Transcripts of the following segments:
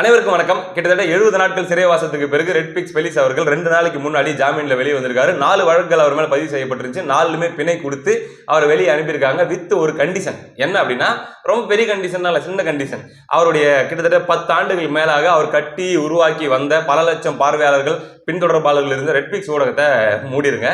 அனைவருக்கும் வணக்கம். கிட்டத்தட்ட எழுபது நாட்கள் சிறைவாசத்துக்கு பிறகு ரெட் பிக்ஸ் பெலிஸ் அவர்கள் ரெண்டு நாளைக்கு முன்னாடி ஜாமீனில் வெளியே வந்திருக்காரு. நாலு வழக்குகள் அவர் மேலே பதிவு செய்யப்பட்டிருந்துச்சு. நாலுமே பிணை கொடுத்து அவர் வெளியே அனுப்பியிருக்காங்க வித் ஒரு கண்டிஷன் என்ன அப்படின்னா ரொம்ப பெரிய கண்டிஷன் சின்ன கண்டிஷன் அவருடைய கிட்டத்தட்ட பத்து ஆண்டுகள் மேலாக அவர் கட்டி உருவாக்கி வந்த பல லட்சம் பார்வையாளர்கள் பின்தொடர்பாளர்கள் இருந்த ரெட் பிக்ஸ் ஊடகத்தை மூடிருங்க.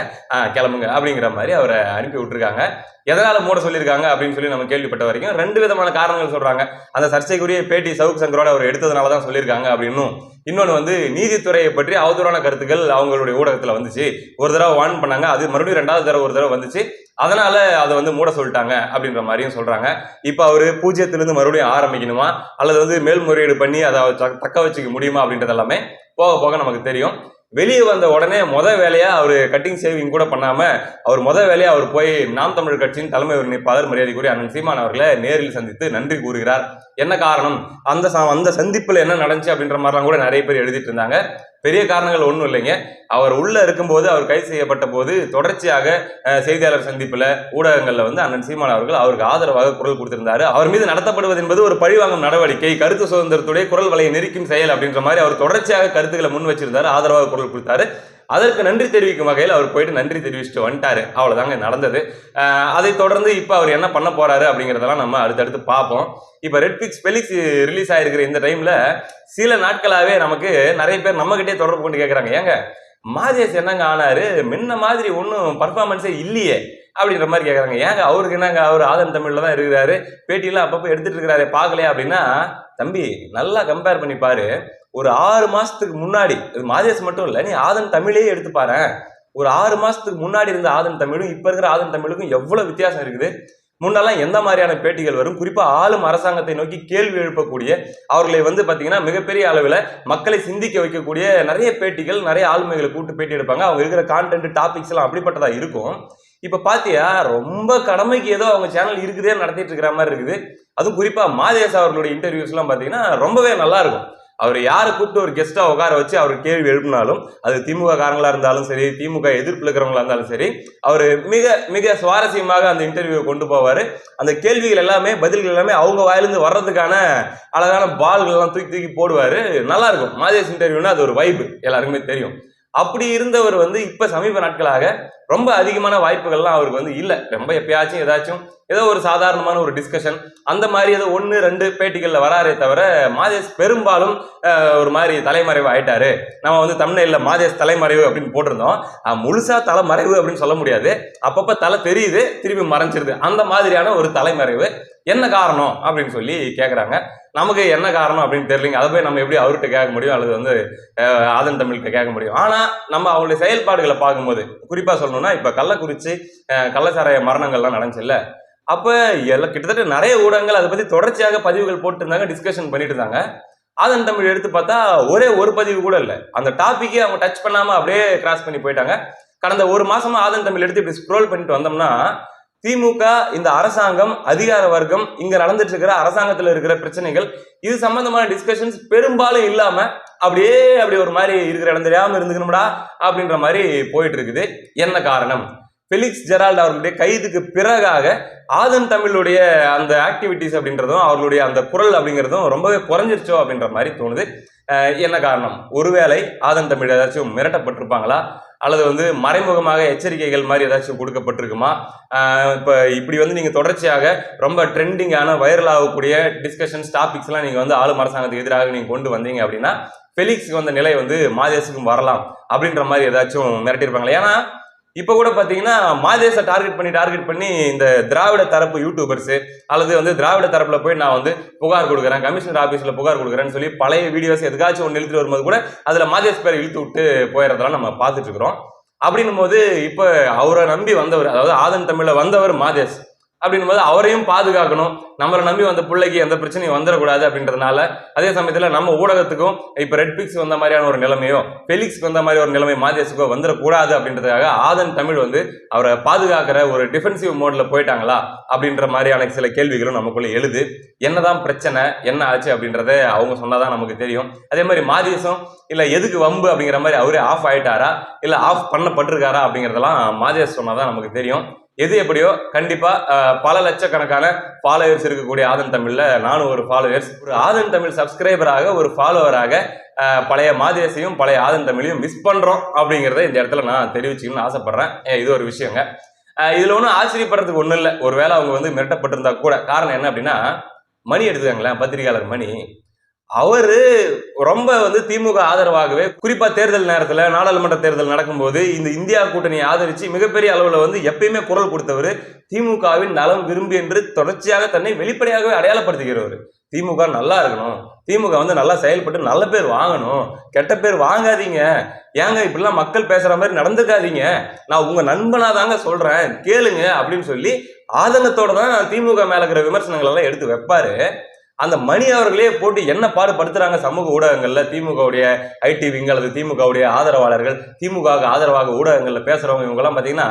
கிளம்புங்க அப்படிங்கிற மாதிரி அவரை அனுப்பி விட்டுருக்காங்க. எதனால் மூட சொல்லியிருக்காங்க அப்படின்னு சொல்லி நம்ம கேள்விப்பட்ட வரைக்கும் ரெண்டு விதமான காரணங்கள் சொல்கிறாங்க அந்த சர்ச்சைக்குரிய பேட்டி சவுக் சங்கரோட அவர் எடுத்ததுனால தான் சொல்லியிருக்காங்க அப்படின்னும். இன்னொன்று வந்து நீதித்துறையை பற்றி அவதூறான கருத்துக்கள் அவங்களுடைய ஊடகத்தில் வந்துச்சு. ஒரு தடவை வான் பண்ணாங்க அது மறுபடியும் ரெண்டாவது தடவை ஒரு தடவை வந்துச்சு. அதனால அதை வந்து மூட சொல்லிட்டாங்க அப்படின்ற மாதிரியும் சொல்றாங்க. இப்போ அவர் பூஜ்ஜியத்திலிருந்து மறுபடியும் ஆரம்பிக்கணுமா? அல்லது வந்து மேல்முறையீடு பண்ணி அதை தக்க வச்சுக்க முடியுமா அப்படின்றது எல்லாமே போக போக நமக்கு தெரியும். வெளியே வந்த உடனே முத வேலையா அவர் கட்டிங் சேவிங் கூட பண்ணாம அவர் முத வேலையா அவர் போய் நாம் தமிழர் கட்சியின் தலைமை ஒருங்கிணைப்பாளர் மரியாதைக்குரிய அண்ணன் சீமான் அவர்களை நேரில் சந்தித்து நன்றி கூறுகிறார். என்ன காரணம்? அந்த ச- அந்த சந்திப்பில் என்ன நடந்துச்சு அப்படின்ற மாதிரிலாம் கூட நிறைய பேர் எழுதிட்டு இருந்தாங்க. பெரிய காரணங்கள் ஒன்றும் இல்லைங்க. அவர் உள்ள இருக்கும்போது அவர் கைது செய்யப்பட்ட போது தொடர்ச்சியாக செய்தியாளர் சந்திப்பில் ஊடகங்களில் வந்து அண்ணன் சீமான் அவர்கள் அவருக்கு ஆதரவாக குரல் கொடுத்திருந்தாரு. அவர் மீது நடத்தப்படுவது என்பது ஒரு பழிவாங்கும் நடவடிக்கை. கருத்து சுதந்திரத்துடைய குரல் வலையை நெருக்கும் செயல் அப்படின்ற மாதிரி அவர் தொடர்ச்சியாக கருத்துக்களை முன் வச்சிருந்தாரு. ஆதரவாக குரல் கொடுத்தாரு. அதற்கு நன்றி தெரிவிக்கும் வகையில் அவர் போயிட்டு நன்றி தெரிவிச்சுட்டு வந்துட்டாரு. அவ்வளோதாங்க நடந்தது. அதை தொடர்ந்து இப்போ அவர் என்ன பண்ண போறாரு அப்படிங்கிறதெல்லாம் நம்ம அடுத்தடுத்து பார்ப்போம். இப்போ ரெட்பிக்ஸ் பெலிக்ஸ் ரிலீஸ் ஆகிருக்கிற இந்த டைமில் சில நாட்களாகவே நமக்கு நிறைய பேர் நம்மகிட்டே தொடர்பு கொண்டு கேட்குறாங்க ஏங்க மாதேஷ் என்னங்க ஆனாரு? முன்ன மாதிரி ஒன்றும் பர்ஃபார்மன்ஸே இல்லையே. அப்படின்ற மாதிரி கேட்குறாங்க ஏங்க அவருக்கு என்னங்க அவர் ஆதன் தமிழில் தான் இருக்கிறாரு? பேட்டியெல்லாம் அப்பப்போ எடுத்துகிட்டு இருக்கிறாரு பார்க்கலையா அப்படின்னா தம்பி நல்லா கம்பேர் பண்ணி பாரு. ஒரு ஆறு மாதத்துக்கு முன்னாடி மாதேஷ் மட்டும் இல்லை நீ ஆதன் தமிழே எடுத்து பாரு ஒரு ஆறு மாதத்துக்கு முன்னாடி இருந்த ஆதன் தமிழும் இப்போ இருக்கிற ஆதன் தமிழுக்கும் எவ்வளோ வித்தியாசம் இருக்குது? முன்னெல்லாம் எந்த மாதிரியான பேட்டிகள் வரும்? குறிப்பாக ஆளும் அரசாங்கத்தை நோக்கி கேள்வி எழுப்பக்கூடிய அவர்களை வந்து பார்த்தீங்கன்னா மிகப்பெரிய அளவில் மக்களை சிந்திக்க வைக்கக்கூடிய நிறைய பேட்டிகள் நிறைய ஆளுமைகளை கூப்பிட்டு பேட்டி எடுப்பாங்க. அவங்க இருக்கிற கான்டென்ட் டாபிக்ஸ் எல்லாம் அப்படிப்பட்டதாக இருக்கும். இப்போ பாத்தியா ரொம்ப கடமைக்கு ஏதோ அவங்க சேனல் இருக்குதே நடத்திட்டு இருக்கிற மாதிரி இருக்குது. அதுவும் குறிப்பா மாதேஷ் அவர்களுடைய இன்டர்வியூஸ் எல்லாம் பாத்தீங்கன்னா ரொம்பவே நல்லா இருக்கும். அவர் யாரை கூப்பிட்டு ஒரு கெஸ்டா உட்கார வச்சு அவர் கேள்வி எழுப்பினாலும் அது திமுக காரங்களா இருந்தாலும் சரி திமுக எதிர்ப்பில் இருக்கிறவங்களா இருந்தாலும் சரி அவர் மிக மிக சுவாரஸ்யமாக அந்த இன்டர்வியூவை கொண்டு போவார். அந்த கேள்விகள் எல்லாமே பதில்கள் எல்லாமே அவங்க வாயிலிருந்து வர்றதுக்கான அழகான பால்கள் எல்லாம் தூக்கி தூக்கி போடுவாரு. நல்லா இருக்கும். மாதேஷ் இன்டர்வியூனா அது ஒரு வைப்பு எல்லாருக்குமே தெரியும். அப்படி இருந்தவர் வந்து இப்ப சமீப நாட்களாக ரொம்ப அதிகமான வாய்ப்புகள்லாம் அவருக்கு வந்து இல்லை. ரொம்ப எப்பயாச்சும் ஏதாச்சும் ஏதோ ஒரு சாதாரணமான ஒரு டிஸ்கஷன் அந்த மாதிரி ஏதோ ஒன்று ரெண்டு பேட்டிகளில் வராரே தவிர மாதேஷ் பெரும்பாலும் ஒரு மாதிரி தலைமறைவு ஆயிட்டாரு. நம்ம வந்து தமிழ்ல மாதேஷ் தலைமறைவு அப்படின்னு போட்டிருந்தோம். முழுசா தலைமறைவு அப்படின்னு சொல்ல முடியாது. அப்பப்போ தலை தெரியுது திரும்பி மறைஞ்சிருது. அந்த மாதிரியான ஒரு தலைமறைவு. என்ன காரணம் அப்படின்னு சொல்லி கேட்குறாங்க நமக்கு என்ன காரணம் அப்படின்னு தெரியலங்க. அதை போய் நம்ம எப்படி அவர்கிட்ட கேட்க முடியும்? அல்லது வந்து ஆதன் தமிழ்கிட்ட கேட்க முடியும்? ஆனால் நம்ம அவங்களுடைய செயல்பாடுகளை பார்க்கும்போது குறிப்பாக சொல்லணும்னா இப்போ கள்ளக்குறிச்சி கள்ளச்சாராய மரணங்கள்லாம் நடந்துச்சுல்ல. அப்போ எல்லாம் கிட்டத்தட்ட நிறைய ஊடகங்கள் அதை பற்றி தொடர்ச்சியாக பதிவுகள் போட்டுருந்தாங்க டிஸ்கஷன் பண்ணிட்டு இருந்தாங்க ஆதன் தமிழ் எடுத்து பார்த்தா ஒரே ஒரு பதிவு கூட இல்லை. அந்த டாப்பிக்கே அவங்க டச் பண்ணாமல் அப்படியே கிராஸ் பண்ணி போயிட்டாங்க. கடந்த ஒரு மாசமா ஆதன் தமிழ் எடுத்து இப்படி ஸ்க்ரோல் பண்ணிட்டு வந்தோம்னா திமுக இந்த அரசாங்கம் அதிகார வர்க்கம் இங்க நடந்துட்டு இருக்கிற அரசாங்கத்துல இருக்கிற பிரச்சனைகள் இது சம்பந்தமான டிஸ்கஷன்ஸ் பெரும்பாலும் இல்லாம அப்படியே அப்படி ஒரு மாதிரி இருக்கிற இடம் தெரியாம இருந்துக்கணும்டா அப்படின்ற மாதிரி போயிட்டு இருக்குது என்ன காரணம்? பெலிக்ஸ் ஜெரால்ட் அவர்களுடைய கைதுக்கு பிறகாக ஆதன் தமிழுடைய அந்த ஆக்டிவிட்டிஸ் அப்படின்றதும் அவர்களுடைய அந்த குரல் அப்படிங்கிறதும் ரொம்பவே குறைஞ்சிருச்சோ அப்படின்ற மாதிரி தோணுது. என்ன காரணம்? ஒருவேளை ஆதன் தமிழ் ஏதாச்சும் மிரட்டப்பட்டிருப்பாங்களா? அல்லது வந்து மறைமுகமாக எச்சரிக்கைகள் மாதிரி ஏதாச்சும் கொடுக்கப்பட்டிருக்குமா? இப்போ இப்படி வந்து நீங்கள் தொடர்ச்சியாக ரொம்ப ட்ரெண்டிங்கான வைரல் ஆகக்கூடிய டிஸ்கஷன்ஸ் டாபிக்ஸ்லாம் நீங்கள் வந்து ஆளும் அரசாங்கத்துக்கு எதிராக நீங்கள் கொண்டு வந்தீங்க அப்படின்னா ஃபெலிக்ஸுக்கு வந்த நிலை வந்து மாதேசுக்கும் வரலாம் அப்படின்ற மாதிரி ஏதாச்சும் மிரட்டியிருப்பாங்களே. ஏன்னா இப்போ கூட பார்த்தீங்கன்னா மாதேச டார்கெட் பண்ணி டார்கெட் பண்ணி இந்த திராவிட தரப்பு யூடியூபர்ஸ் அல்லது வந்து திராவிட தரப்பில் போய் நான் வந்து புகார் கொடுக்குறேன் கமிஷனர் ஆஃபீஸில் புகார் கொடுக்குறேன்னு சொல்லி பழைய வீடியோஸ் எதுக்காச்சும் ஒன்று இழுத்துட்டு வரும்போது கூட அதில் மாதேஷ் பேர் இழுத்து விட்டு போயிடுறதெல்லாம் நம்ம பார்த்துட்டு இருக்கிறோம். அப்படின்னும் போது இப்போ அவரை நம்பி வந்தவர் அதாவது ஆதன் தமிழில் வந்தவர் மாதேஷ். அப்படின்னும் போது அவரையும் பாதுகாக்கணும். நம்மளை நம்பி வந்த பிள்ளைக்கு எந்த பிரச்சனையும் வந்துடக்கூடாது அப்படின்றதுனால அதே சமயத்தில் நம்ம ஊடகத்துக்கும் இப்போ ரெட் பிக்ஸ் வந்த மாதிரியான ஒரு நிலைமையோ பெலிக்ஸ்க்கு வந்த மாதிரி ஒரு நிலைமை மாதேசுக்கோ வந்துடக்கூடாது அப்படின்றதுக்காக ஆதன் தமிழ் வந்து அவரை பாதுகாக்கிற ஒரு டிஃபென்சிவ் மோடில் போயிட்டாங்களா அப்படின்ற மாதிரியான சில கேள்விகளும் நமக்குள்ள எழுது. என்னதான் பிரச்சனை என்ன ஆச்சு அப்படின்றத அவங்க சொன்னாதான் நமக்கு தெரியும். அதே மாதிரி மாதேசம் இல்லை எதுக்கு வம்பு? அப்படிங்கிற மாதிரி அவரே ஆஃப் ஆயிட்டாரா? இல்லை ஆஃப் பண்ணப்பட்டிருக்காரா அப்படிங்கிறதெல்லாம் மாதேஷ் சொன்னாதான் நமக்கு தெரியும். எது எப்படியோ கண்டிப்பா பல லட்சக்கணக்கான ஃபாலோவர்ஸ் இருக்கக்கூடிய ஆதன் தமிழ்ல நானும் ஒரு ஃபாலோவர்ஸ் ஒரு ஆதன் தமிழ் சப்ஸ்கிரைபராக ஒரு ஃபாலோவராக பழைய மாதேசையும் பழைய ஆதன் தமிழையும் மிஸ் பண்றோம் அப்படிங்கிறத இந்த இடத்துல நான் தெரிவிச்சுக்கணும்னு ஆசைப்படுறேன். ஏன் இது ஒரு விஷயங்க. இதில் இதுல ஒன்றும் ஆச்சரியப்படுறதுக்கு ஒன்றும் இல்லை. ஒருவேளை அவங்க வந்து மிரட்டப்பட்டிருந்தா கூட. காரணம் என்ன அப்படின்னா மணி எடுத்துக்காங்களேன் பத்திரிகையாளர் மணி. அவரு ரொம்ப வந்து திமுக ஆதரவாகவே குறிப்பா தேர்தல் நேரத்துல நாடாளுமன்ற தேர்தல் நடக்கும்போது இந்த இந்தியா கூட்டணியை ஆதரிச்சு மிகப்பெரிய அளவுல வந்து எப்பயுமே குரல் கொடுத்தவர் திமுகவின் நலம் விரும்பி என்று தொடர்ச்சியாக தன்னை வெளிப்படையாகவே அடையாளப்படுத்துகிறவர். திமுக நல்லா இருக்கணும். திமுக வந்து நல்லா செயல்பட்டு நல்ல பேர் வாங்கணும். கெட்ட பேர் வாங்காதீங்க. ஏங்க இப்படிலாம் மக்கள் பேசுற மாதிரி நடந்துக்காதீங்க. நான் உங்க நண்பனா தாங்க சொல்றேன். கேளுங்க அப்படின்னு சொல்லி ஆதங்கத்தோட தான் திமுக மேல இருக்கிற விமர்சனங்கள் எல்லாம் எடுத்து வைப்பாரு. அந்த மணி அவர்களே போட்டு என்ன பாடுபடுத்துறாங்க சமூக ஊடகங்கள்ல? திமுகவுடைய ஐடி விங் அல்லது திமுகவுடைய ஆதரவாளர்கள் திமுக ஆதரவாக ஊடகங்கள்ல பேசுறவங்க இவங்கெல்லாம் பாத்தீங்கன்னா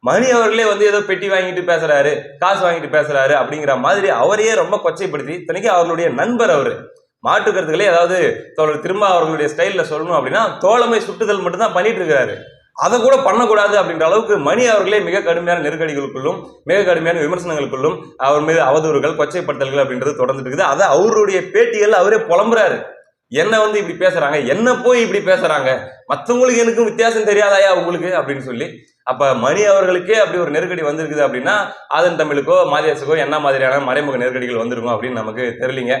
மணி அவர்களே வந்து ஏதோ பெட்டி வாங்கிட்டு பேசுறாரு காசு வாங்கிட்டு பேசுறாரு அப்படிங்கிற மாதிரி அவரையே ரொம்ப கொச்சைப்படுத்தி இத்தனைக்கு அவர்களுடைய நண்பர் அவரு. மாட்டு கருத்துக்களே அதாவது தோழர் திரும்ப அவர்களுடைய ஸ்டைலில் சொல்லணும் அப்படின்னா தோழமை சுட்டுதல் மட்டும்தான் பண்ணிட்டு இருக்கிறாரு. அதை கூட பண்ணக்கூடாது அப்படின்ற அளவுக்கு மணி அவர்களே மிக கடுமையான நெருக்கடிகளுக்குள்ளும் மிக கடுமையான விமர்சனங்களுக்குள்ளும் அவர் மீது அவதூறுகள் கொச்சைப்படுத்தல்கள் அப்படின்றது தொடர்ந்துட்டு இருக்குது. அதை அவருடைய பேட்டிகள் அவரே புலம்புறாரு. என்ன வந்து இப்படி பேசுறாங்க என்ன போய் இப்படி பேசுறாங்க மற்றவங்களுக்கு எனக்கும் வித்தியாசம் தெரியாதாயா உங்களுக்கு? அப்படின்னு சொல்லி அப்ப மணி அவர்களுக்கே அப்படி ஒரு நெருக்கடி வந்திருக்குது அப்படின்னா ஆதன் தமிழுக்கோ மாதேசுக்கோ என்ன மாதிரியான மறைமுக நெருக்கடிகள் வந்திருக்கும் அப்படின்னு நமக்கு தெரியலிங்க.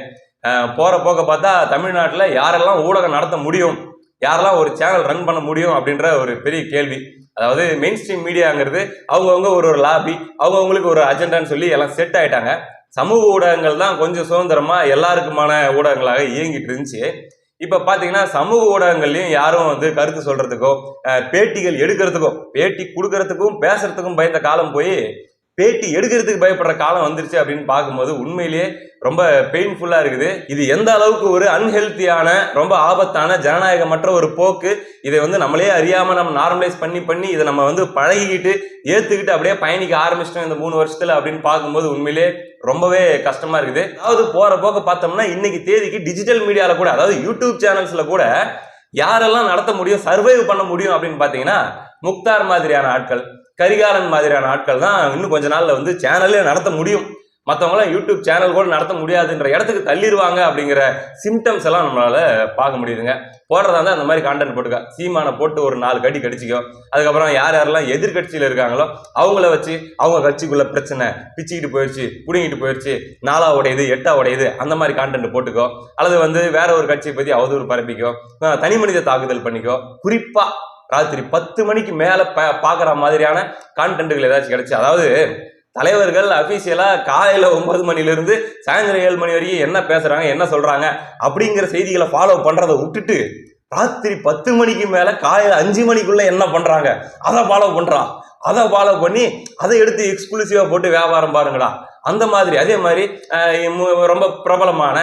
போற போக்க பார்த்தா தமிழ்நாட்டில் யாரெல்லாம் ஊடகம் நடத்த முடியும்? யாரெல்லாம் ஒரு சேனல் ரன் பண்ண முடியும் அப்படின்ற ஒரு பெரிய கேள்வி. அதாவது மெயின் ஸ்ட்ரீம் மீடியாங்கிறது அவங்கவுங்க ஒரு ஒரு லாபி அவங்கவுங்களுக்கு ஒரு அஜெண்டான்னு சொல்லி எல்லாம் செட் ஆயிட்டாங்க. சமூக ஊடகங்கள் தான் கொஞ்சம் சுதந்திரமா எல்லாருக்குமான ஊடகங்களாக இயங்கிட்டு இருந்துச்சு. இப்போ பார்த்தீங்கன்னா சமூக ஊடகங்கள்லையும் யாரும் வந்து கருத்து சொல்றதுக்கோ பேட்டிகள் எடுக்கிறதுக்கோ பேட்டி கொடுக்கறதுக்கும் பேசுறதுக்கும் பயந்த காலம் போய் பேட்டி எடுக்கிறதுக்கு பயப்படுற காலம் வந்துருச்சு அப்படின்னு பார்க்கும்போது உண்மையிலேயே ரொம்ப பெயின்ஃபுல்லா இருக்குது. இது எந்த அளவுக்கு ஒரு அன்ஹெல்த்தியான ரொம்ப ஆபத்தான ஜனநாயகமற்ற ஒரு போக்கு. இதை வந்து நம்மளே அறியாம நம்ம நார்மலைஸ் பண்ணி பண்ணி இதை நம்ம வந்து பழகிக்கிட்டு ஏத்துக்கிட்டு அப்படியே பயணிக்க ஆரம்பிச்சிட்டோம் இந்த மூணு வருஷத்துல அப்படின்னு பார்க்கும்போது உண்மையிலே ரொம்பவே கஷ்டமா இருக்குது. அதாவது போற போக்க பார்த்தோம்னா இன்னைக்கு தேதிக்கு டிஜிட்டல் மீடியாவில் கூட அதாவது யூடியூப் சேனல்ஸ்ல கூட யாரெல்லாம் நடத்த முடியும் சர்வைவ் பண்ண முடியும் அப்படின்னு பாத்தீங்கன்னா முக்தார் மாதிரியான ஆட்கள் கரிகாலன் மாதிரியான ஆட்கள் தான் இன்னும் கொஞ்ச நாள்ல வந்து சேனலே நடத்த முடியும். மற்றவங்களாம் யூடியூப் சேனல் கூட நடத்த முடியாதுன்ற இடத்துக்கு தள்ளிடுவாங்க அப்படிங்கிற சிம்டம்ஸ் எல்லாம் நம்மளால பார்க்க முடியுதுங்க. போடுறதா இருந்தால் அந்த மாதிரி கான்டென்ட் போட்டுக்க. சீமானை போட்டு ஒரு நாலு கடி கடிச்சிக்கோ. அதுக்கப்புறம் யார் யாரெல்லாம் எதிர்கட்சியில் இருக்காங்களோ அவங்கள வச்சு அவங்க கட்சிக்குள்ள பிரச்சனை பிச்சுக்கிட்டு போயிடுச்சு பிடுங்கிட்டு போயிடுச்சு நாலா உடையுது எட்டா உடையுது அந்த மாதிரி கான்டென்ட் போட்டுக்கோ. அல்லது வந்து வேற ஒரு கட்சியை பற்றி அவதூறு பரப்பிக்கோ. தனி மனித தாக்குதல் பண்ணிக்கோ. குறிப்பாக ராத்திரி பத்து மணிக்கு மேலே ப- பார்க்குற மாதிரியான கான்டென்ட்டுகள் ஏதாச்சும் கிடைச்சி அதாவது தலைவர்கள் அஃபீஷியலாக காலையில் ஒன்பது மணிலேருந்து சாயந்தரம் ஏழு மணி வரைக்கும் என்ன பேசுகிறாங்க என்ன சொல்கிறாங்க அப்படிங்கிற செய்திகளை ஃபாலோ பண்ணுறத விட்டுட்டு ராத்திரி பத்து மணிக்கு மேலே காலையில் அஞ்சு மணிக்குள்ளே என்ன பண்ணுறாங்க அதை ஃபாலோ பண்ணுறான் அதை ஃபாலோ பண்ணி அதை எடுத்து எக்ஸ்க்ளூசிவாக போட்டு வியாபாரம் பாருங்களா அந்த மாதிரி அதே மாதிரி ரொம்ப பிரபலமான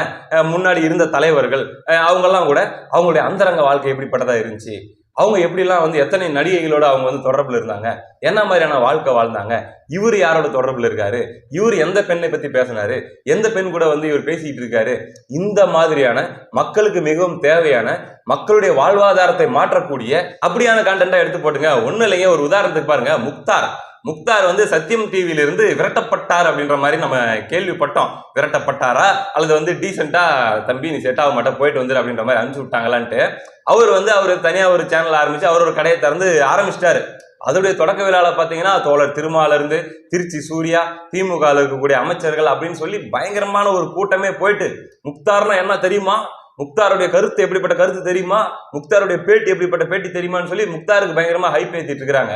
முன்னாடி இருந்த தலைவர்கள் அவங்கெல்லாம் கூட அவங்களுடைய அந்தரங்க வாழ்க்கை எப்படிப்பட்டதாக இருந்துச்சு? அவங்க எப்படிலாம் வந்து எத்தனை நடிகைகளோட அவங்க வந்து தொடர்பில் இருந்தாங்க? என்ன மாதிரியான வாழ்க்கை வாழ்ந்தாங்க? இவர் யாரோட தொடர்பில் இருக்காரு? இவர் எந்த பெண்ணை பற்றி பேசினாரு? எந்த பெண் கூட வந்து இவர் பேசிக்கிட்டு இருக்காரு? இந்த மாதிரியான மக்களுக்கு மிகவும் தேவையான மக்களுடைய வாழ்வாதாரத்தை மாற்றக்கூடிய அப்படியான கான்டென்ட்டா எடுத்து போட்டுங்க. ஒன்றும் இல்லைங்க ஒரு உதாரணத்துக்கு பாருங்க. முக்தார். முக்தார் வந்து சத்தியம் டிவியிலிருந்து விரட்டப்பட்டார் அப்படின்ற மாதிரி நம்ம கேள்விப்பட்டோம். விரட்டப்பட்டாரா? அல்லது வந்து டீசெண்டாக தம்பி நீ செட் ஆக மாட்டா போயிட்டு வந்துரு அப்படின்ற மாதிரி அனுப்பிச்சு விட்டாங்களான்ட்டு அவர் வந்து அவர் தனியாக ஒரு சேனல் ஆரம்பித்து அவர் ஒரு கடையை திறந்து ஆரம்பிச்சிட்டாரு. அதோடைய தொடக்க விழாவில் பார்த்தீங்கன்னா தோழர் திருமாலிருந்து திருச்சி சூர்யா திமுகவில் இருக்கக்கூடிய அமைச்சர்கள் அப்படின்னு சொல்லி பயங்கரமான ஒரு கூட்டமே போயிட்டு முக்தார்னா என்ன தெரியுமா? முக்தாருடைய கருத்து எப்படிப்பட்ட கருத்து தெரியுமா? முக்தாருடைய பேட்டி எப்படிப்பட்ட பேட்டி தெரியுமான்னு சொல்லி முக்தாருக்கு பயங்கரமா ஹைப் ஏற்றிட்டு இருக்கிறாங்க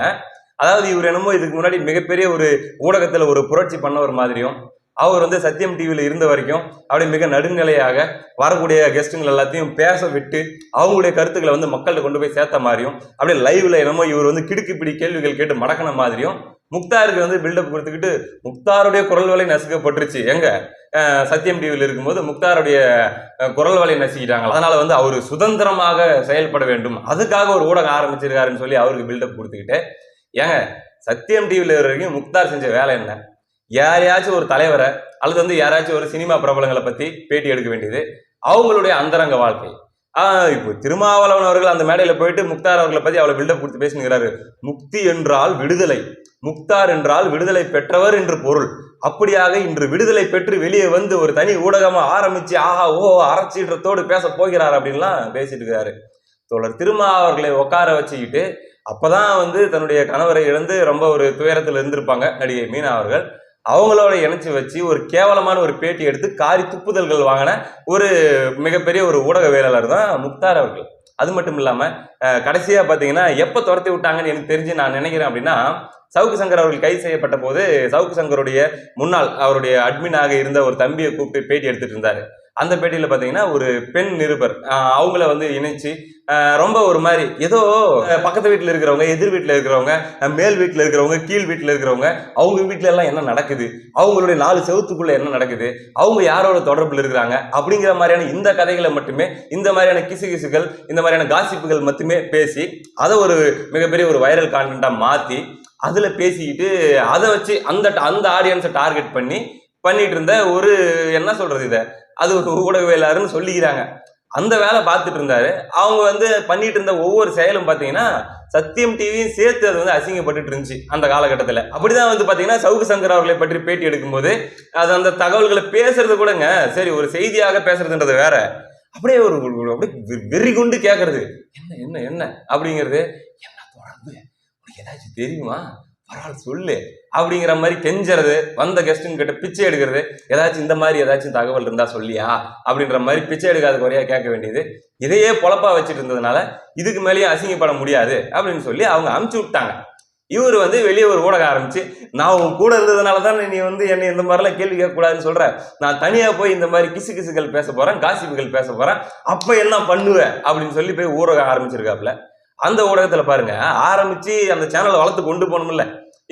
அதாவது இவர் என்னமோ இதுக்கு முன்னாடி மிகப்பெரிய ஒரு ஊடகத்தில் ஒரு புரட்சி பண்ணவர் மாதிரியும் அவர் வந்து சத்தியம் டிவியில் இருந்த வரைக்கும் அப்படியே மிக நடுநிலையாக வரக்கூடிய கெஸ்ட்டுங்கள் எல்லாத்தையும் பேச விட்டு அவங்களுடைய கருத்துக்களை வந்து மக்கள்கிட்ட கொண்டு போய் சேர்த்த மாதிரியும் அப்படியே லைவ்ல என்னமோ இவர் வந்து கிடுக்கு பிடி கேள்விகள் கேட்டு மடக்கின மாதிரியும் முக்தாருக்கு வந்து பில்டப் கொடுத்துக்கிட்டு முக்தாருடைய குரல் வலை நசுக்கப்பட்டுருச்சு. எங்க? சத்தியம் டிவியில் இருக்கும்போது முக்தாருடைய குரல் வலை நசுக்கிட்டாங்க. அதனால வந்து அவர் சுதந்திரமாக செயல்பட வேண்டும். அதுக்காக ஒரு ஊடகம் ஆரம்பிச்சிருக்காருன்னு சொல்லி அவருக்கு பில்டப் கொடுத்துக்கிட்டு ஏங்க சத்தியம் டிவியில் வரைக்கும் முக்தார் செஞ்ச வேலை என்ன? யாரையாச்சும் ஒரு தலைவரை அல்லது வந்து யாராச்சும் ஒரு சினிமா பிரபலங்களை பற்றி பேட்டி எடுக்க வேண்டியது அவங்களுடைய அந்தரங்க வாழ்க்கை. இப்போ திருமாவளவன் அவர்கள் அந்த மேடையில் போயிட்டு முக்தார் அவர்களை பற்றி அவளை பில்டப் கொடுத்து பேசுகிறாரு முக்தி என்றால் விடுதலை. முக்தார் என்றால் விடுதலை பெற்றவர் என்று பொருள். அப்படியாக இன்று விடுதலை பெற்று வெளியே வந்து ஒரு தனி ஊடகமாக ஆரம்பித்து ஆஹா ஓ அறச்சீற்றத்தோடு பேச போகிறார் அப்படின்லாம் பேசிட்டு இருக்காரு. தோழர் திருமா அவர்களை உட்கார வச்சுக்கிட்டு அப்போ தான் வந்து தன்னுடைய கணவரை இழந்து ரொம்ப ஒரு துயரத்தில் இருந்திருப்பாங்க நடிகை மீனா அவர்கள். அவங்களோட இணைச்சி வச்சு ஒரு கேவலமான ஒரு பேட்டி எடுத்து காரி துப்புதல்கள் வாங்கின ஒரு மிகப்பெரிய ஒரு ஊடகவியலாளர் தான் முக்தார் அவர்கள். அது மட்டும் இல்லாமல் கடைசியாக பார்த்தீங்கன்னா எப்போ துரத்தி விட்டாங்கன்னு எனக்கு தெரிஞ்சு நான் நினைக்கிறேன் அப்படின்னா சவுக்கு சங்கர் அவர்கள் கைது செய்யப்பட்ட போது சவுக்கு சங்கருடைய முன்னாள் அவருடைய அட்மினாக இருந்த ஒரு தம்பியை கூப்பிட்டு பேட்டி எடுத்துட்டு இருந்தார். அந்த பேட்டியில் பார்த்தீங்கன்னா ஒரு பெண் நிருபர் அவங்கள வந்து இணைச்சு ரொம்ப ஒரு மாதிரி ஏதோ பக்கத்து வீட்டில் இருக்கிறவங்க எதிர் வீட்டில் இருக்கிறவங்க மேல் வீட்டில் இருக்கிறவங்க கீழ் வீட்டில் இருக்கிறவங்க அவங்க வீட்டில எல்லாம் என்ன நடக்குது? அவங்களுடைய நாலு செவத்துக்குள்ள என்ன நடக்குது? அவங்க யாரோட தொடர்பில் இருக்கிறாங்க? அப்படிங்கிற மாதிரியான இந்த கதைகளை மட்டுமே இந்த மாதிரியான கிசு கிசுகள் இந்த மாதிரியான காசிப்புகள் மட்டுமே பேசி அதை ஒரு மிகப்பெரிய ஒரு வைரல் கான்டென்ட்டாக மாற்றி அதில் பேசிக்கிட்டு அதை வச்சு அந்த அந்த ஆடியன்ஸை டார்கெட் பண்ணி பண்ணிட்டு இருந்த ஒரு என்ன சொல்றது இதை? அது ஒரு ஊடகவியலாளர்னு சொல்லிக்கிறாங்க. அந்த வேலை பார்த்துட்டு இருந்தாரு. அவங்க வந்து பண்ணிட்டு இருந்த ஒவ்வொரு செயலும் பார்த்தீங்கன்னா சத்தியம் டிவியும் சேர்த்து அது வந்து அசிங்கப்பட்டுட்டு இருந்துச்சு அந்த காலகட்டத்தில். அப்படிதான் வந்து பார்த்தீங்கன்னா சவுக்கு சங்கர் அவர்களை பற்றி பேட்டி எடுக்கும்போது அது அந்த தகவல்களை பேசுறது கூடங்க சரி ஒரு செய்தியாக பேசுறதுன்றது வேற. அப்படியே ஒரு அப்படியே வெ- வெறி கொண்டு கேட்கறது என்ன என்ன என்ன? அப்படிங்கிறது என்ன தொடர்பு? உனக்கு ஏதாச்சும் தெரியுமா? பரவாயில்ல சொல்லு அப்படிங்கிற மாதிரி கெஞ்சறது வந்த கெஸ்ட்டுங்க கிட்ட பிச்சை எடுக்கிறது ஏதாச்சும் இந்த மாதிரி ஏதாச்சும் தகவல் இருந்தால் சொல்லியா? அப்படின்ற மாதிரி பிச்சை எடுக்காத குறையாக கேட்க வேண்டியது. இதையே பொழப்பா வச்சுட்டு இருந்ததுனால இதுக்கு மேலேயும் அசிங்கப்பட முடியாது அப்படின்னு சொல்லி அவங்க அமுச்சு விட்டாங்க. இவர் வந்து வெளியே ஒரு ஊடகம் ஆரம்பிச்சு நான் உன் கூட இருந்ததுனால தான் நீ வந்து என்னை இந்த மாதிரிலாம் கேள்வி கேட்கக்கூடாதுன்னு சொல்ற. நான் தனியாக போய் இந்த மாதிரி கிசு கிசுகள் பேச போகிறேன் காசிப்புகள் பேச போகிறேன் அப்போ என்ன பண்ணுவேன் அப்படின்னு சொல்லி போய் ஊடகம் ஆரம்பிச்சிருக்காப்ல அந்த ஊடகத்தில் பாருங்க ஆரம்பிச்சு அந்த சேனலை வளர்த்து கொண்டு போகணும்ல.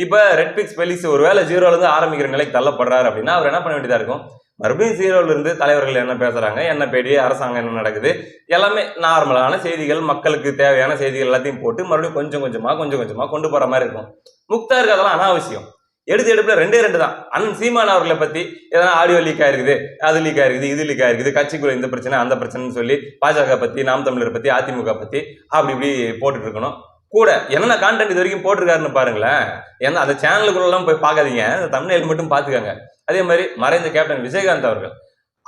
இப்போ ரெட் பிக்ஸ் பெலிஸ் ஒரு வேலை ஜீரோலேருந்து ஆரம்பிக்கிற நிலைக்கு தள்ளப்படுறாரு அப்படின்னா அவர் என்ன பண்ண வேண்டியதாக இருக்கும்? மறுபடியும் ஜீரோலேருந்து தலைவர்கள் என்ன பேசுகிறாங்க என்ன பேடி அரசாங்கம் என்ன நடக்குது எல்லாமே நார்மலான செய்திகள் மக்களுக்கு தேவையான செய்திகள் எல்லாத்தையும் போட்டு மறுபடியும் கொஞ்சம் கொஞ்சமாக கொஞ்சம் கொஞ்சமாக கொண்டு போகிற மாதிரி இருக்கும். முக்தாருக்கு அதெல்லாம் அனாவசியம். எடுத்து எடுப்பில் ரெண்டே ரெண்டு தான். அண்ணன் சீமான் அவர்களை பற்றி எதனா ஆடியோ லீக் ஆயிருக்குது அது லீக் ஆயிருக்குது இது லீக் ஆயிருக்குது கட்சிக்குள்ள இந்த பிரச்சனை அந்த பிரச்சனைன்னு சொல்லி பாஜக பற்றி நாம் தமிழர் பற்றி அதிமுக பற்றி அப்படி இப்படி போட்டுட்டு இருக்கணும். கூட என்னென்ன கான்டென்ட் இது வரைக்கும் போட்டிருக்காருன்னு பாருங்களேன். ஏன்னா அந்த சேனலுக்குள்ளெல்லாம் போய் பார்க்காதீங்க. அந்த தமிழ்நாடு மட்டும் பார்த்துக்கோங்க. அதே மாதிரி மறைந்த கேப்டன் விஜயகாந்த் அவர்கள்.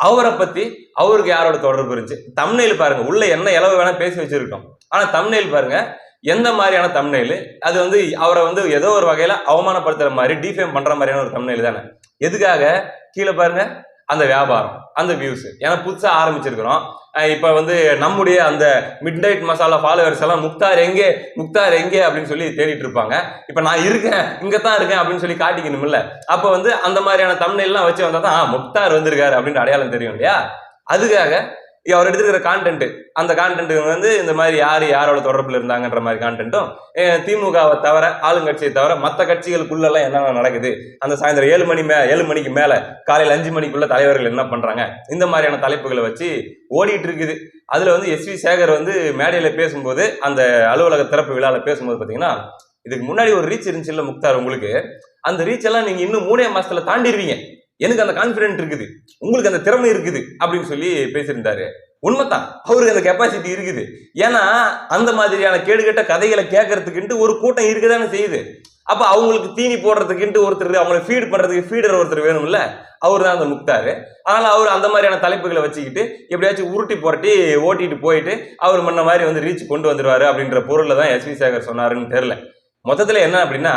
அவரை பற்றி அவருக்கு யாரோட தொடர்பு இருந்துச்சு? தமிழ்நெல் பாருங்க. உள்ள என்ன இளவு வேணால் பேசி வச்சிருக்கோம் ஆனால் தமிழ்நெல் பாருங்க. எந்த மாதிரியான தமிழ்நெயில் அது வந்து அவரை வந்து ஏதோ ஒரு வகையில் அவமானப்படுத்துகிற மாதிரி டிஃபேம் பண்ணுற மாதிரியான ஒரு தமிழ்நெயில் தானே. எதுக்காக? கீழே பாருங்க. அந்த வியாபாரம் அந்த வியூஸ் ஏன்னா புதுசாக ஆரம்பிச்சிருக்கிறோம். இப்போ வந்து நம்முடைய அந்த மிட் நைட் மசாலா ஃபாலோவர்ஸ் எல்லாம் முக்தார் எங்கே? முக்தார் எங்கே? அப்படின்னு சொல்லி தேடிட்டு இருப்பாங்க. இப்போ நான் இருக்கேன் இங்கே தான் இருக்கேன் அப்படின்னு சொல்லி காட்டிக்கணும்ல. அப்போ வந்து அந்த மாதிரியான தமிழ்லாம் வச்சு வந்தால் தான் ஆ, முக்தார் வந்திருக்காரு அப்படின்ற அடையாளம் தெரியும் இல்லையா? அதுக்காக அவர் எடுத்துக்கிற கான்டென்ட் அந்த கான்டென்ட் வந்து இந்த மாதிரி யார் யாரோட தொடர்பில் இருந்தாங்கன்ற மாதிரி கான்டென்ட்டும் திமுகவை தவிர ஆளுங்கட்சியை தவிர மற்ற கட்சிகளுக்குள்ளெல்லாம் என்னென்ன நடக்குது? அந்த சாயந்தரம் ஏழு மணி மே ஏழு மணிக்கு மேலே காலையில் அஞ்சு மணிக்குள்ள தலைவர்கள் என்ன பண்ணுறாங்க இந்த மாதிரியான தலைப்புகளை வச்சு ஓடிட்டு இருக்குது. அதில் வந்து எஸ் வி சேகர் வந்து மேடையில் பேசும்போது அந்த அலுவலக திறப்பு விழாவில் பேசும்போது பார்த்தீங்கன்னா இதுக்கு முன்னாடி ஒரு ரீச் இருந்துச்சு இல்லை முக்தார் உங்களுக்கு? அந்த ரீச் எல்லாம் நீங்கள் இன்னும் மூணே மாதத்தில் தாண்டிடுவீங்க எனக்கு அந்த கான்பிடென்ட் இருக்குது. உங்களுக்கு அந்த திறமை இருக்குது அப்படின்னு சொல்லி பேசியிருந்தாரு. உண்மைத்தான் அவருக்கு அந்த கெப்பாசிட்டி இருக்குது. ஏன்னா அந்த மாதிரியான கேடுகட்ட கதைகளை கேட்கறதுக்குன்ட்டு ஒரு கூட்டம் இருக்குதானே செய்யுது. அப்போ அவங்களுக்கு தீனி போடுறதுக்குன்ட்டு ஒருத்தர் அவங்களை ஃபீட் பண்ணுறதுக்கு ஃபீடர் ஒருத்தர் வேணும்ல? அவர் தான் அந்த முக்தார். அதனால் அவர் அந்த மாதிரியான தலைப்புகளை வச்சுக்கிட்டு எப்படியாச்சும் உருட்டி புரட்டி ஓட்டிட்டு போயிட்டு அவர் முன்ன மாதிரி வந்து ரீச் கொண்டு வந்துடுவார் அப்படின்ற பொருளில் தான் எஸ் வி சேகர் சொன்னாருன்னு தெரில மொத்தத்துல என்ன அப்படின்னா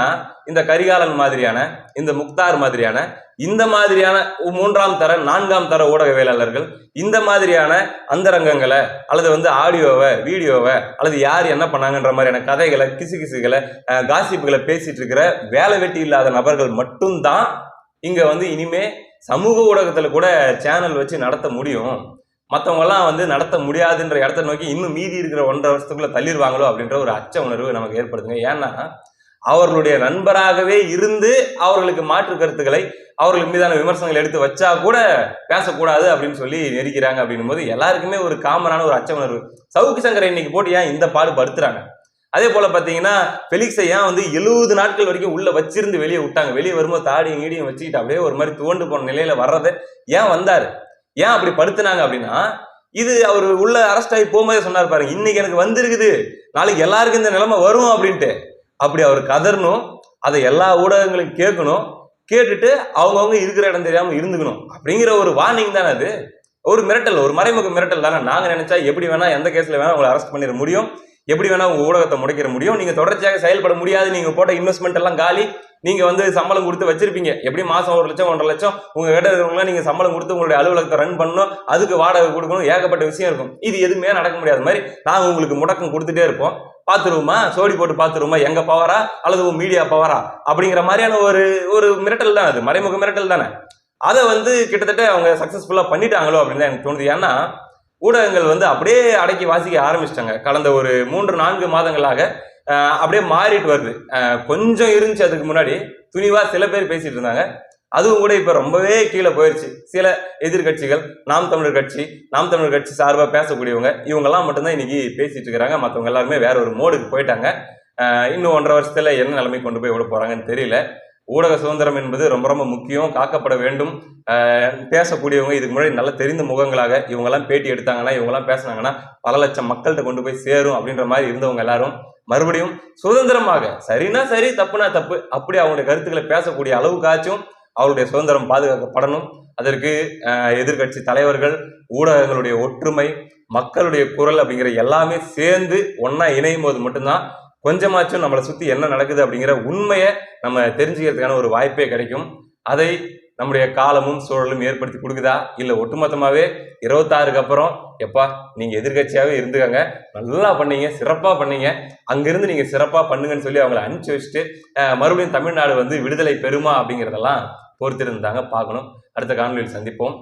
இந்த கரிகாலன் மாதிரியான இந்த முக்தார் மாதிரியான இந்த மாதிரியான மூன்றாம் தர நான்காம் தர ஊடகவியலாளர்கள் இந்த மாதிரியான அந்தரங்கங்களை அல்லது வந்து ஆடியோவை வீடியோவை அல்லது யார் என்ன பண்ணாங்கன்ற மாதிரியான கதைகளை கிசு கிசுகளை காசிப்புகளை பேசிட்டு இருக்கிற வேலை வெட்டி இல்லாத நபர்கள் மட்டும்தான் இங்க வந்து இனிமே சமூக ஊடகத்துல கூட சேனல் வச்சு நடத்த முடியும். மற்றவங்கலாம் வந்து நடத்த முடியாதுன்ற இடத்த நோக்கி இன்னும் மீதி இருக்கிற ஒன்றரை வருஷத்துக்குள்ள தள்ளிடுவாங்களோ அப்படின்ற ஒரு அச்ச உணர்வு நமக்கு ஏற்படுதுங்க. ஏன்னா அவர்களுடைய நண்பராகவே இருந்து அவர்களுக்கு மாற்று கருத்துக்களை அவர்கள் மீதான விமர்சனங்கள் எடுத்து வச்சா கூட பேசக்கூடாது அப்படின்னு சொல்லி நெரிக்கிறாங்க அப்படின்னும் போது எல்லாருக்குமே ஒரு காமனான ஒரு அச்ச உணர்வு. சவுக்கு சங்கரை இன்னைக்கு போட்டு ஏன் இந்த பாடு படுத்துறாங்க? அதே போல பாத்தீங்கன்னா பெலிக்ஸை ஏன் வந்து எழுபது நாட்கள் வரைக்கும் உள்ள வச்சிருந்து வெளியே விட்டாங்க. வெளியே வரும்போது தாடியும் கீடியும் வச்சுக்கிட்டு அப்படியே ஒரு மாதிரி துவண்டு போன நிலையில வர்றது ஏன் வந்தாரு? ஏன் அப்படி படுத்துனாங்க அப்படின்னா இது அவர் உள்ள அரெஸ்ட் ஆகி போகும்போதே சொன்னார் பாருங்க இன்னைக்கு எனக்கு வந்திருக்குது. நாளைக்கு எல்லாருக்கும் இந்த நிலைமை வரும் அப்படின்ட்டு. அப்படி அவர் கதறணும் அதை எல்லா ஊடகங்களும் கேட்கணும் கேட்டுட்டு அவங்கவுங்க இருக்கிற இடம் தெரியாமல் இருந்துக்கணும். அப்படிங்கிற ஒரு வார்னிங் தானே அது. ஒரு மிரட்டல் ஒரு மறைமுக மிரட்டல் தானே. நாங்கள் நினைச்சா எப்படி வேணா எந்த கேஸில் வேணா உங்களை அரெஸ்ட் பண்ணிட முடியும். எப்படி வேணா உங்கள் ஊடகத்தை முடைக்கிற முடியும். நீங்கள் தொடர்ச்சியாக செயல்பட முடியாது. நீங்கள் போட்ட இன்வெஸ்ட்மெண்ட் எல்லாம் காலி. நீங்க வந்து சம்பளம் கொடுத்து வச்சிருப்பீங்க. எப்படி மாசம் ஒரு லட்சம் ஒன்றரை லட்சம் உங்க கிட்ட இருக்கவங்களா நீங்க சம்பளம் கொடுத்து உங்களுடைய அலுவலகத்தை ரன் பண்ணணும் அதுக்கு வாடகை கொடுக்கணும் ஏகப்பட்ட விஷயம் இருக்கும். இது எதுவுமே நடக்க முடியாத. மாதிரி நாங்கள் உங்களுக்கு முடக்கம் கொடுத்துட்டே இருப்போம். பார்த்துருவோமா? சோடி போட்டு பார்த்துருவோமா? எங்க பவரா அல்லது உன் மீடியா பவரா அப்படிங்கிற மாதிரியான ஒரு ஒரு மிரட்டல் தான் அது. மறைமுக மிரட்டல் தானே. அதை வந்து கிட்டத்தட்ட அவங்க சக்ஸஸ்ஃபுல்லாக பண்ணிட்டாங்களோ அப்படின்னு தான் எனக்கு தோணுது. ஏன்னா ஊடகங்கள் வந்து அப்படியே அடக்கி வாசிக்க ஆரம்பிச்சிட்டாங்க. கடந்த ஒரு மூன்று நான்கு மாதங்களாக அப்படியே மாறிட்டு வருது. கொஞ்சம் இருந்துச்சு அதுக்கு முன்னாடி. துணிவா சில பேர் பேசிட்டு இருந்தாங்க. அதுவும் கூட இப்போ ரொம்பவே கீழே போயிடுச்சு சில எதிர்க்கட்சிகள் நாம் தமிழர் கட்சி நாம் தமிழர் கட்சி சார்பாக பேசக்கூடியவங்க இவங்கெல்லாம் மட்டும்தான் இன்னைக்கு பேசிட்டு இருக்கிறாங்க. மற்றவங்க எல்லாருமே வேற ஒரு மோடுக்கு போயிட்டாங்க. இன்னும் ஒன்றரை வருஷத்துல என்ன நிலைமை கொண்டு போய் விட போறாங்கன்னு தெரியல. ஊடக சுதந்திரம் என்பது ரொம்ப ரொம்ப முக்கியம். காக்கப்பட வேண்டும். பேசக்கூடியவங்க இதுக்கு முன்னாடி நல்ல தெரிந்த முகங்களாக இவங்கெல்லாம் பேட்டி எடுத்தாங்கன்னா இவங்கெல்லாம் பேசினாங்கன்னா பல லட்சம் மக்கள்கிட்ட கொண்டு போய் சேரும் அப்படின்ற மாதிரி இருந்தவங்க எல்லாரும். மறுபடியும் சுதந்திரமாக சரினா சரி தப்புனா தப்பு அப்படி அவங்களுடைய கருத்துக்களை பேசக்கூடிய அளவுக்காச்சும் அவருடைய சுதந்திரம் பாதுகாக்கப்படணும். அதற்கு எதிர்கட்சி எதிர்க்கட்சி தலைவர்கள் ஊடகங்களுடைய ஒற்றுமை மக்களுடைய குரல் அப்படிங்கிற எல்லாமே சேர்ந்து ஒன்றா இணையும் போது மட்டும்தான் கொஞ்சமாச்சும் நம்மளை சுற்றி என்ன நடக்குது அப்படிங்கிற உண்மையை நம்ம தெரிஞ்சுக்கிறதுக்கான ஒரு வாய்ப்பே கிடைக்கும். அதை நம்முடைய காலமும் சூழலும் ஏற்படுத்தி கொடுக்குதா? இல்லை ஒட்டுமொத்தமாகவே இருபத்தாறுக்கு அப்புறம் எப்பா நீங்கள் எதிர்கட்சியாகவே இருந்துக்கங்க. நல்லா பண்ணீங்க சிறப்பாக பண்ணீங்க. அங்கேருந்து நீங்கள் சிறப்பாக பண்ணுங்கன்னு சொல்லி அவங்களை அனுப்பிச்சு வச்சுட்டு மறுபடியும் தமிழ்நாடு வந்து விடுதலை பெறுமா அப்படிங்கிறதெல்லாம் பொறுத்திருந்தாங்க. பார்க்கணும். அடுத்த காணொலியில் சந்திப்போம்.